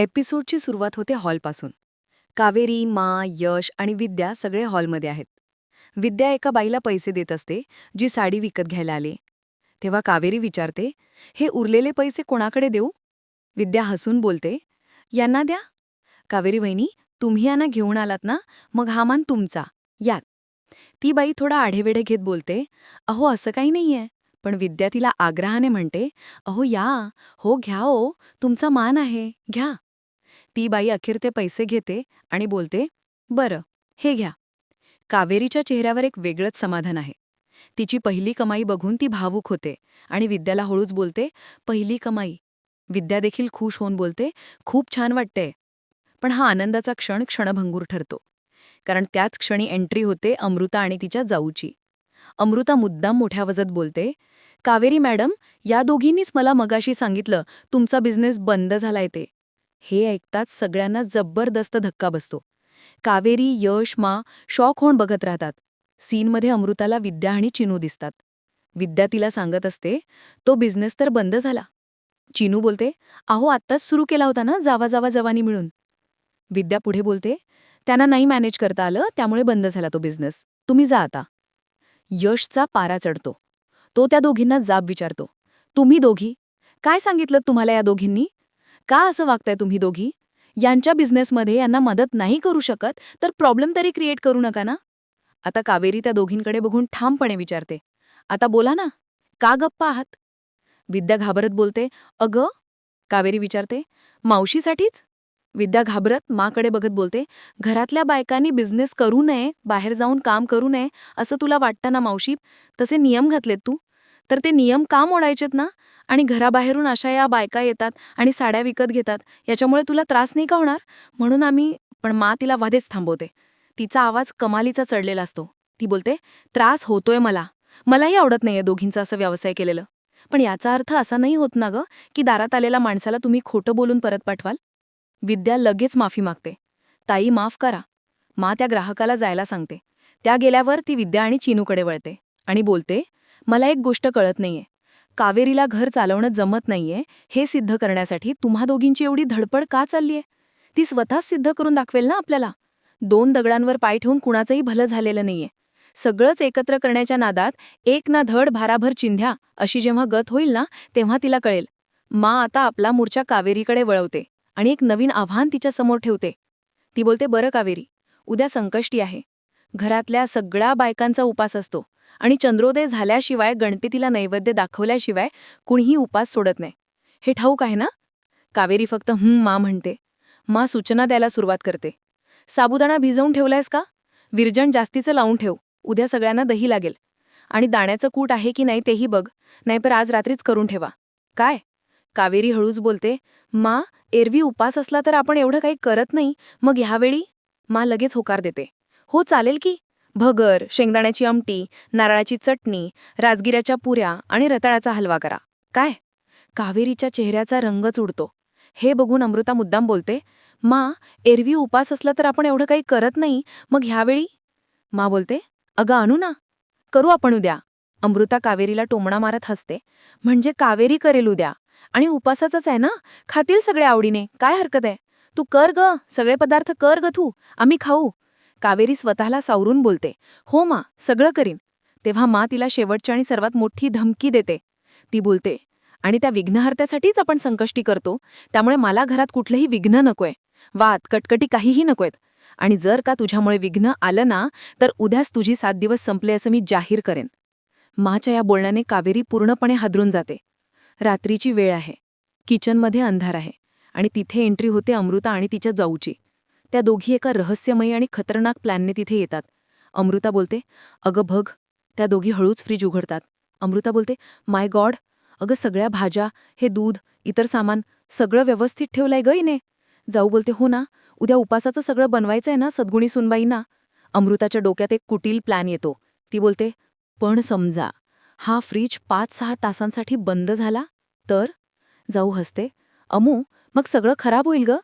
एपिसोडची सुरुवात होते हॉलपासून. कावेरी मा यश आणि विद्या सगळे हॉलमध्ये आहेत. विद्या एका बाईला पैसे देत असते जी साडी विकत घ्यायला आली. तेव्हा कावेरी विचारते हे उरलेले पैसे कोणाकडे देऊ? विद्या हसून बोलते यांना द्या. कावेरी वहिनी तुम्ही यांना घेऊन आलात ना मग हा मान तुमचा. यात. ती बाई थोडा आढेवेढे घेत बोलते अहो असं काही नाहीये. पण विद्या तिला आग्रहाने म्हणते अहो या. हो घ्या ओ. तुमचा मान आहे. घ्या. ती बाई अखेर ते पैसे घेते आणि बोलते बरं हे घ्या. कावेरीच्या चेहऱ्यावर एक वेगळंच समाधान आहे. तिची पहिली कमाई बघून ती भावूक होते आणि विद्याला हळूच बोलते पहिली कमाई. विद्या देखील खुश होऊन बोलते खूप छान वाटते पण हा आनंदाचा क्षण क्षणभंगूर ठरतो. कारण त्याच क्षणी एंट्री होते अमृता आणि तिच्या जाऊची. अमृता मुद्दाम मोठ्या वजत बोलते कावेरी मॅडम या दोघींनीच मला मगाशी सांगितलं तुमचा बिझनेस बंद झालाय ते. हे ऐकताच सगळ्यांना जबरदस्त धक्का बसतो. कावेरी यश मा शॉक होऊन बघत राहतात. सीनमध्ये अमृताला विद्या आणि चिनू दिसतात. विद्या तिला सांगत असते तो बिझनेस तर बंद झाला. चिनू बोलते अहो आत्ताच सुरू केला होता ना जावा जावा जवानी मिळून. विद्या पुढे बोलते त्यांना नाही मॅनेज करता आलं त्यामुळे बंद झाला तो बिझनेस तुम्ही जा आता. यशचा पारा चढतो. तो त्या दोघींना जाब विचारतो. तुम्ही दोघी? काय सांगितलं तुम्हाला या दोघींनी? का असं वागताय तुम्ही दोघी? यांच्या बिझनेसमध्ये यांना मदत नाही करू शकत तर प्रॉब्लेम तरी क्रिएट करू नका ना? आता कावेरी त्या दोघींकडे बघून ठामपणे विचारते. आता बोला ना का गप्पा आहात? विद्या घाबरत बोलते अगं कावेरी विचारते मावशीसाठीच? विद्या घाबरत माकडे बघत बोलते घरातल्या बायकांनी बिझनेस करू नये बाहेर जाऊन काम करू नये असं तुला वाटतं ना मावशी? तसे नियम घातलेत तू? तर ते नियम का मोडायचेत ना? आणि घराबाहेरून अशा या बायका येतात आणि साड्या विकत घेतात याच्यामुळे तुला त्रास नाही का होणार? म्हणून आम्ही पण मा तिला वाधेच थांबवते. तिचा आवाज कमालीचा चढलेला असतो. ती बोलते त्रास होतोय मला. मलाही आवडत नाहीये दोघींचा असं व्यवसाय केलेलं. पण याचा अर्थ असा नाही होत ना गं की दारात आलेल्या माणसाला तुम्ही खोटं बोलून परत पाठवाल? विद्या लगेच माफी मागते. ताई माफ करा. मा त्या ग्राहकाला जायला सांगते. त्या गेल्यावर ती विद्या आणि चिनूकडे वळते आणि बोलते मला एक गोष्ट कळत नाहीये. कावेरीला घर चालवणं जमत नाहीये हे सिद्ध करण्यासाठी तुम्हा दोघींची एवढी धडपड का चाललीये? ती स्वतःच सिद्ध करून दाखवेल ना आपल्याला? दोन दगडांवर पाय ठेवून कुणाचंही भलं झालेलं नाहीये. सगळंच एकत्र करण्याच्या नादात एक ना धड भाराभर चिंध्या अशी जेव्हा गत होईल ना तेव्हा तिला कळेल. मा आता आपला मूर्छा कावेरीकडे वळवते आणि एक नवीन आव्हान तिच्या समोर ठेवते. ती बोलते बरं कावेरी उद्या संकष्टी आहे. घरातल्या सगळ्या बायकांचा उपास असतो आणि चंद्रोदय झाल्याशिवाय गणपतीला नैवेद्य दाखवल्याशिवाय कुणीही उपास सोडत नाही. हे ठाऊक आहे ना? कावेरी फक्त हं मा म्हणते. मा सूचना द्यायला सुरुवात करते. साबुदाणा भिजवून ठेवलायस का? विरजण जास्तीचं लावून ठेव. उद्या सगळ्यांना दही लागेल. आणि दाण्याचं कूट आहे की नाही तेही बघ. नाहीतर आज रात्रीच करून ठेवा. काय? कावेरी हळूच बोलते. मा एरवी उपास असला तर आपण एवढं काही करत नाही. मग ह्यावेळी? मा लगेच होकार देते. हो चालेल की. भगर शेंगदाण्याची आमटी नारळाची चटणी राजगिऱ्याच्या पुऱ्या आणि रताळाचा हलवा करा. काय? कावेरीच्या चेहऱ्याचा रंगच उडतो. हे बघून अमृता मुद्दाम बोलते मा एरवी उपास असला तर आपण एवढं काही करत नाही. मग ह्यावेळी? मा बोलते अगं आणू ना. करू आपण उद्या. अमृता कावेरीला टोमणा मारत हसते म्हणजे कावेरी करेल उद्या. आणि उपासाचंच आहे ना? खातील सगळे आवडीने. काय हरकत आहे? तू कर ग. सगळे पदार्थ कर ग तू. आम्ही खाऊ. कावेरी स्वतःला सावरून बोलते. हो मा सगळं करीन. तेव्हा मा तिला शेवटची आणि सर्वात मोठी धमकी देते. ती बोलते आणि त्या विघ्नहर्त्यासाठीच आपण संकष्टी करतो. त्यामुळे मला घरात कुठलंही विघ्न नकोय. वाद कटकटी काहीही नकोयत. आणि जर का तुझ्यामुळे विघ्न आलं ना तर उद्याच तुझी सात दिवस संपले असं मी जाहीर करेन. माच्या या बोलण्याने कावेरी पूर्णपणे हादरून जाते. रात्रीची वेळ आहे. किचनमध्ये अंधार आहे. आणि तिथे एंट्री होते अमृता आणि तिच्या जाऊची. त्या दोघी एका रहस्यमयी आणि खतरनाक प्लॅनने तिथे येतात. अमृता बोलते अगं भग त्या दोघी हळूच फ्रीज उघडतात. अमृता बोलते माय गॉड अगं सगळ्या भाज्या हे दूध इतर सामान सगळं व्यवस्थित ठेवलंय ग इने. जाऊ बोलते हो ना उद्या उपासाचं सगळं बनवायचंय ना सद्गुणी सुनबाईंना अमृताच्या डोक्यात एक कुटील प्लॅन येतो. ती बोलते पण समजा हा फ्रीज पाच सहा तासांसाठी बंद झाला तर? जाऊ हसते अमू मग सगळं खराब होईल ग.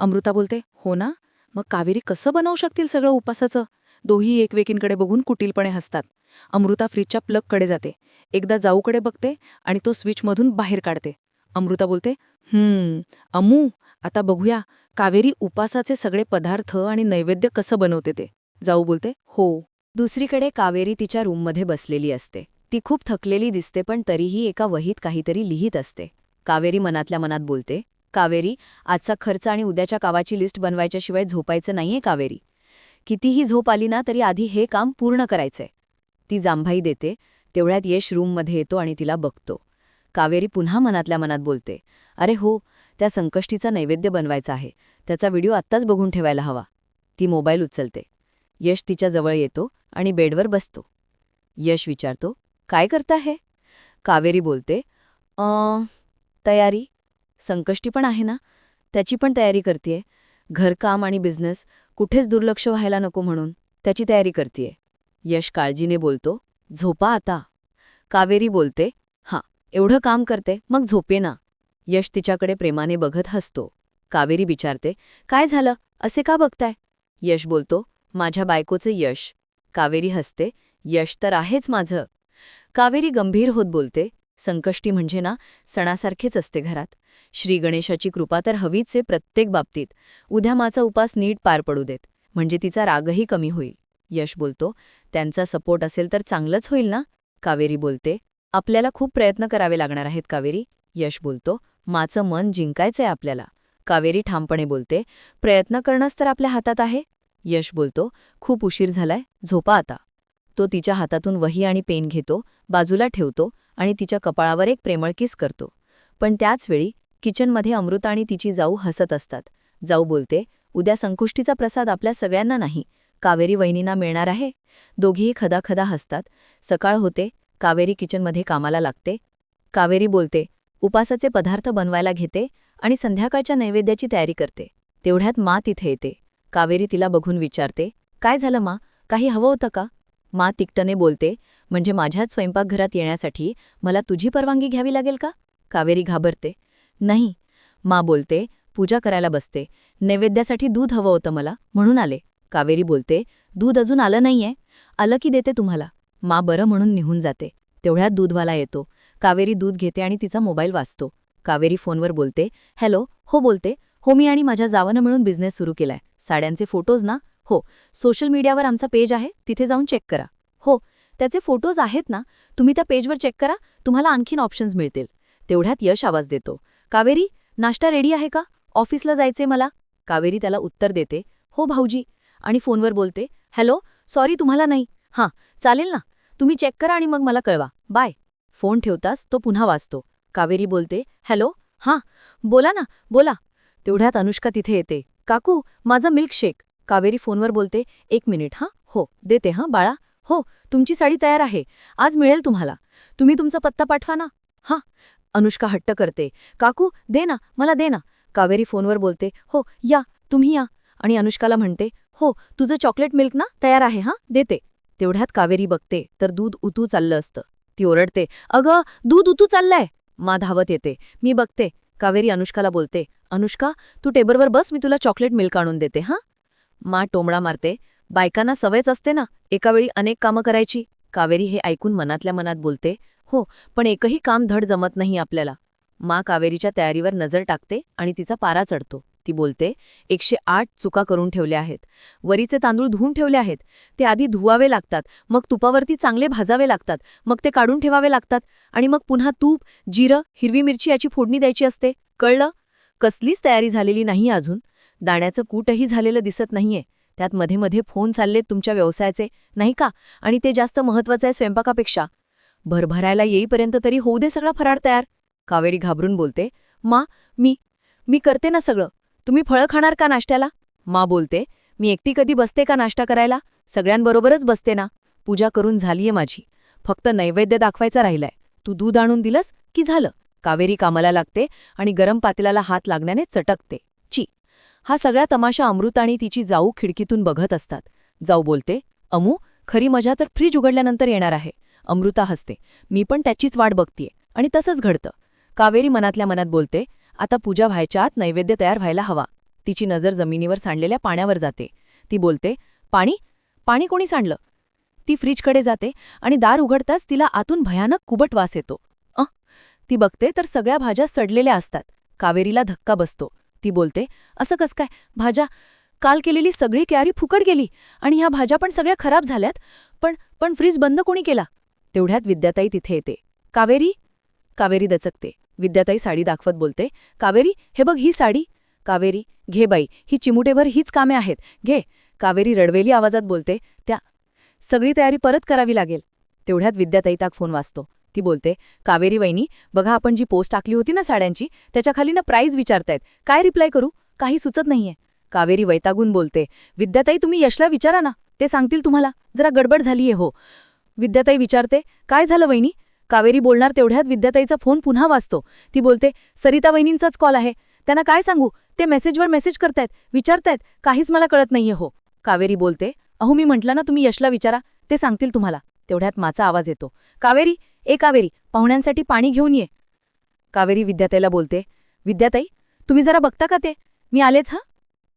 अमृता बोलते हो ना मग कावेरी कसं बनवू शकतील सगळं उपासाचं? दोही एकवेकींकडे बघून कुटीलपणे हसतात. अमृता फ्रीजच्या प्लगकडे जाते. एकदा जाऊकडे बघते आणि तो स्विचमधून बाहेर काढते. अमृता बोलते हम्म अमू आता बघूया कावेरी उपासाचे सगळे पदार्थ आणि नैवेद्य कसं बनवते ते. जाऊ बोलते हो. दुसरीकडे कावेरी तिच्या रूममध्ये बसलेली असते. ती खूप थकलेली दिसते पण तरीही एका वहीत काहीतरी लिहित असते. कावेरी मनातल्या मनात बोलते कावेरी. आजचा खर्च आणि उद्याच्या कावाची लिस्ट बनवायच्याशिवाय झोपायचं नाहीये कावेरी. कितीही झोप आली ना तरी आधी हे काम पूर्ण करायचंय. ती जांभाई देते तेवढ्यात यश रूममध्ये येतो आणि तिला बघतो. कावेरी पुन्हा मनातल्या मनात बोलते अरे हो त्या संकष्टीचा नैवेद्य बनवायचा आहे. त्याचा व्हिडिओ आत्ताच बघून ठेवायला हवा. ती मोबाईल उचलते. यश तिच्या जवळ येतो आणि बेडवर बसतो. यश विचारतो काय करता हे? कावेरी बोलते "अं, तयारी. संकष्टी पण आहे ना? त्याची पण तयारी करतीये. घरकाम आणि बिझनेस कुठेच दुर्लक्ष व्हायला नको म्हणून त्याची तयारी करतीये. यश काळजीने बोलतो झोपा आता. कावेरी बोलते हां एवढं काम करते मग झोपे ना. यश तिच्याकडे प्रेमाने बघत हसतो. कावेरी विचारते काय झालं? असे का बघताय? यश बोलतो माझ्या बायकोचं यश. कावेरी हसते यश तर आहेच माझं. कावेरी गंभीर होत बोलते संकष्टी म्हणजे ना सणासारखेच असते घरात. श्री गणेशाची कृपा तर हवीच आहे प्रत्येक बाबतीत. उद्या माझा उपास नीट पार पडू देत. म्हणजे तिचा रागही कमी होईल. यश बोलतो त्यांचा सपोर्ट असेल तर चांगलंच होईल ना? कावेरी बोलते आपल्याला खूप प्रयत्न करावे लागणार आहेत कावेरी. यश बोलतो माचं मन जिंकायचंय आपल्याला. कावेरी ठामपणे बोलते प्रयत्न करणंच तर आपल्या हातात आहे. यश बोलतो खूप उशीर झालाय झोपा आता. तो तिच्या हातातून वही आणि पेन घेतो बाजूला ठेवतो आणि तिच्या कपाळावर एक प्रेमळ किस करतो. पण त्याचवेळी किचनमध्ये अमृता आणि तिची जाऊ हसत असतात. जाऊ बोलते उद्या संकुष्टीचा प्रसाद आपल्या सगळ्यांना नाही. कावेरी वहिनींना मिळणार आहे. दोघीही खदाखदा हसतात. सकाळ होते कावेरी किचनमध्ये कामाला लागते. कावेरी बोलते उपासाचे पदार्थ बनवायला घेते आणि संध्याकाळच्या नैवेद्याची तयारी करते. तेवढ्यात मा तिथे येते. कावेरी तिला बघून विचारते काय झालं मा? काही हवं होतं का? मा तिकटने बोलते म्हणजे माझ्याच स्वयंपाकघरात येण्यासाठी मला तुझी परवानगी घ्यावी लागेल का? कावेरी घाबरते. नाही. मा बोलते पूजा करायला बसते. नैवेद्यासाठी दूध हवं होतं मला म्हणून आले. कावेरी बोलते दूध अजून आलं नाहीये. आलं की देते तुम्हाला. मा बरं म्हणून निघून जाते. तेवढ्यात दूधवाला येतो. कावेरी दूध घेते आणि तिचा मोबाईल वाचतो. कावेरी फोनवर बोलते हॅलो हो बोलते. हो मी आणि माझ्या जावानं मिळून बिझनेस सुरू केलाय. साड्यांचे फोटोज ना? हो. सोशल मीडियावर आमचा पेज आहे. तिथे जाऊन चेक करा. हो. त्याचे फोटोज आहेत ना तुम्ही त्या पेजवर चेक करा तुम्हाला आणखीन ऑप्शन्स मिळतील. तेवढ्यात यश आवाज देतो. कावेरी नाश्ता रेडी आहे का? ऑफिसला जायचे मला. कावेरी त्याला उत्तर देते. हो भाऊजी. आणि फोनवर बोलते हॅलो सॉरी तुम्हाला नाही. हां चालेल ना. तुम्ही चेक करा आणि मग मला कळवा. बाय. फोन ठेवताच तो पुन्हा वाचतो कावेरी बोलते हॅलो हां बोला ना बोला. तेवढ्यात अनुष्का तिथे येते. काकू माझा मिल्कशेक कावेरी फोनवर बोलते एक मिनिट हां हो देते हां बाळा. हो तुमची साडी तयार आहे. आज मिळेल तुम्हाला. तुम्ही तुमचा पत्ता पाठवा ना. हां. अनुष्का हट्ट करते. काकू दे ना. मला दे ना. कावेरी फोनवर बोलते. हो या. तुम्ही या. आणि अनुष्काला म्हणते. हो तुझं चॉकलेट मिल्क ना तयार आहे हां? देते. तेवढ्यात कावेरी बघते. तर दूध उतू चाललं असतं. ती ओरडते. अगं दूध उतू चाललंय. मा धावत येते. मी बघते. कावेरी अनुष्काला बोलते. अनुष्का तू टेबलवर बस. मी तुला चॉकलेट मिल्क आणून देते हां? मा टोमडा मारते. बायकांना सवयच असते ना एकावेळी अनेक कामं करायची. कावेरी हे ऐकून मनातल्या मनात बोलते हो पण एकही काम धड जमत नाही आपल्याला. मा कावेरीच्या तयारीवर नजर टाकते आणि तिचा पारा चढतो. ती बोलते एकशे आठ चुका करून ठेवल्या आहेत. वरीचे तांदूळ धुवून ठेवले आहेत. ते आधी धुवावे लागतात. मग तुपावरती चांगले भाजावे लागतात. मग ते काढून ठेवावे लागतात. आणि मग पुन्हा तूप जिरं हिरवी मिरची याची फोडणी द्यायची असते. कळलं? कसलीच तयारी झालेली नाही अजून. दाण्याचं कूटही झालेलं दिसत नाहीये. त्यात मध्ये मध्ये फोन चाललेत तुमच्या व्यवसायाचे नाही का? आणि ते जास्त महत्वाचं आहे स्वयंपाकापेक्षा. भरभरायला येईपर्यंत तरी होऊ दे सगळा फराळ तयार. कावेरी घाबरून बोलते मा मी मी करते ना सगळं. तुम्ही फळं खाणार का नाश्त्याला? मा बोलते मी एकटी कधी बसते का नाश्ता करायला? सगळ्यांबरोबरच बसते ना. पूजा करून झालीये माझी. फक्त नैवेद्य दाखवायचा राहिलाय. तू दूध आणून दिलंस की झालं? कावेरी कामाला लागते आणि गरम पातेल्याला हात लागण्याने चटकते. हा सगळा तमाशा अमृत आणि तिची जाऊ खिडकीतून बघत असतात. जाऊ बोलते अमू खरी मजा तर फ्रीज उघडल्यानंतर येणार आहे. अमृता हसते मी पण त्याचीच वाट बघतीये आणि तसंच घडतं. कावेरी मनातल्या मनात बोलते आता पूजा व्हायच्या आत नैवेद्य तयार व्हायला हवा. तिची नजर जमिनीवर सांडलेल्या पाण्यावर जाते. ती बोलते पाणी? पाणी कोणी सांडलं? ती फ्रीजकडे जाते आणि दार उघडताच तिला आतून भयानक कुबट वास येतो. अ ती बघते तर सगळ्या भाज्या सडलेल्या असतात. कावेरीला धक्का बसतो. ती बोलते असं कस काय? भाज्या काल केलेली सगळी कॅरी फुकट गेली आणि ह्या भाज्या पण सगळ्या खराब झाल्यात. पण पण फ्रीज बंद कोणी केला? तेवढ्यात विद्याताई तिथे येते. कावेरी? कावेरी दचकते. विद्याताई साडी दाखवत बोलते कावेरी हे बघ ही साडी. कावेरी घे बाई ही चिमुटेभर हीच कामे आहेत. घे. कावेरी रडवेली आवाजात बोलते त्या सगळी तयारी परत करावी लागेल. तेवढ्यात विद्याताई ताक फोन वाचतो ती बोलते कावेरी वहिनी बघा आपण जी पोस्ट टाकली होती ना साड्यांची त्याच्याखाली ना प्राईज विचारतायत. काय रिप्लाय करू? काही सुचत नाहीये. कावेरी वैतागून बोलते विद्याताई तुम्ही यशला विचारा ना. ते सांगतील तुम्हाला. जरा गडबड झालीये हो. विद्याताई विचारते काय झालं वहिनी? कावेरी बोलणार तेवढ्यात विद्याताईचा फोन पुन्हा वाचतो ती बोलते सरिता वहिनींचाच कॉल आहे. त्यांना काय सांगू? ते मेसेजवर मेसेज करतायत. विचारतायत. काहीच मला कळत नाहीये हो. कावेरी बोलते अहो मी म्हटलं ना तुम्ही यशला विचारा. ते सांगतील तुम्हाला. तेवढ्यात माझा आवाज येतो. कावेरी ए कावेरी पाहुण्यांसाठी पाणी घेऊन ये. कावेरी विद्याताईला बोलते विद्याताई तुम्ही जरा बघता का ते? मी आलेच हा?